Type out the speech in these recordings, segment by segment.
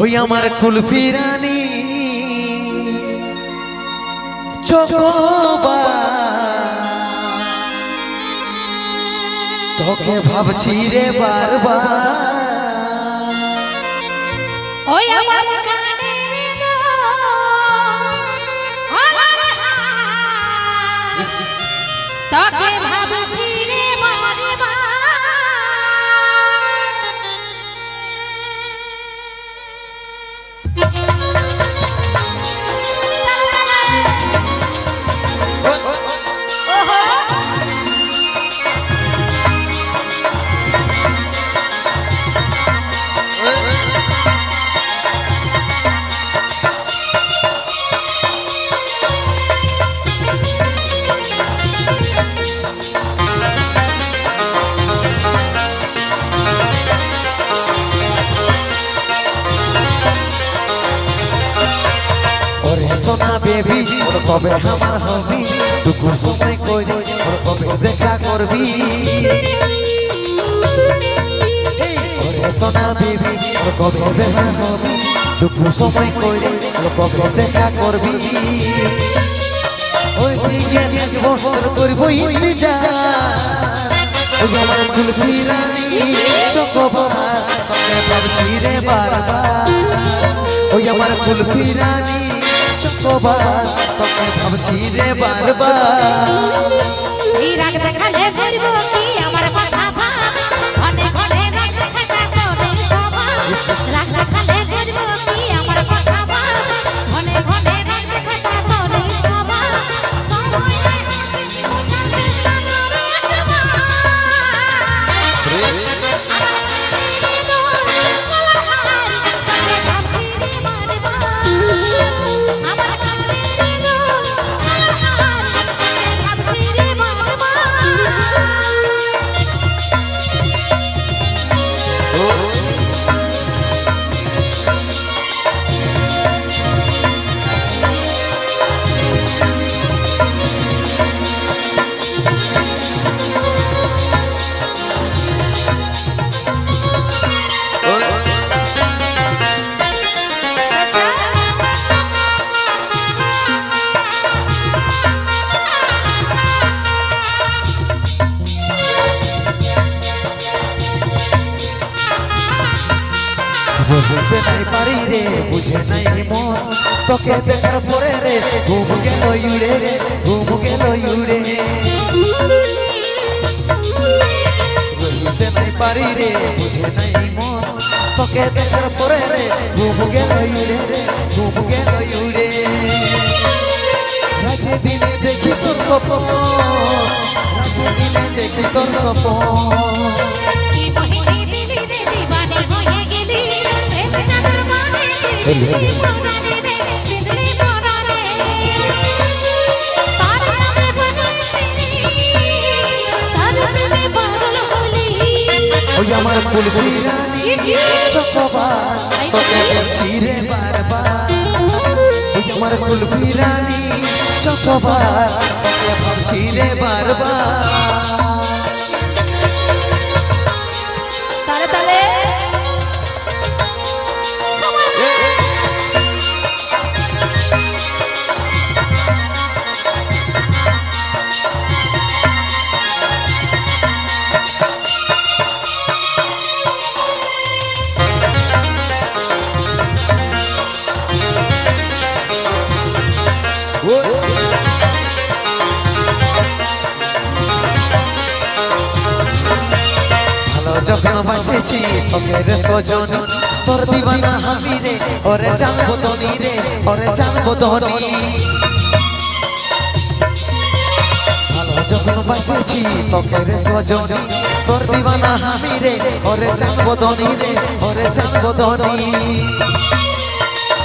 হই আমার কুলফি রানী চকবা তোকে ভাবছি রে বারবার। ওই আমার কানের ওরে সোনা বেবি, ওর কবে আমার হবি? টুকু সময় কইরে, ওর কবে দেখা করবি? ওরে সোনা বেবি, ওর কবে বেমার হবি? টুকু সময় কইরে, ওর কবে দেখা করবি? ওই দিকে দেখব, তোর করব ইন্তজার ওই আমার কুলফি রানী চকোবার তোকে ভাবছি রে বারবার। ওই আমার কুলফি রানী চকোবার তোকে ভাবছি রে বারবার এই রাগ দেখালে করব বলতে নাই পারি রে, বুঝে নাই মন। তোকে দেখার পরে রে, ঘুম গেল ইউড়ে রে, ঘুম গেল ইউড়ে বলতে নাই পারি রে, বুঝে নাই মন। তোকে দেখার পরে রে, ঘুম গেল ইউড়ে রে, ঘুম গেল ইউড়ে রাতে দিনে দেখি তোর স্বপ্ন, রাতে দিনে দেখি তোর স্বপ্ন। ওই আমার কুলবি রানী চকবার তোকে বলছি রে বারবার ওই আমার কুলবি রানী চকবার তোকে ভাবছি রে বারবার। যখন বাসেছি তোকে রে সজন তোর দিবানা হামি রে ওরে জানব ধনী রে ওরে জানব ধনী। ভালো যখন বাসেছি তোকে রে সজন তোর দিবানা হামি রে ওরে জানব ধনী রে ওরে জানব ধনী।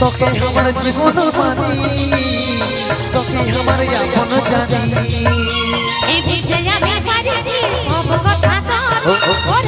তোকে আমার জীবন মানি তোকে আমার আপন জানি। এই বুঝতে আমি পারিছি সব কথা তোর।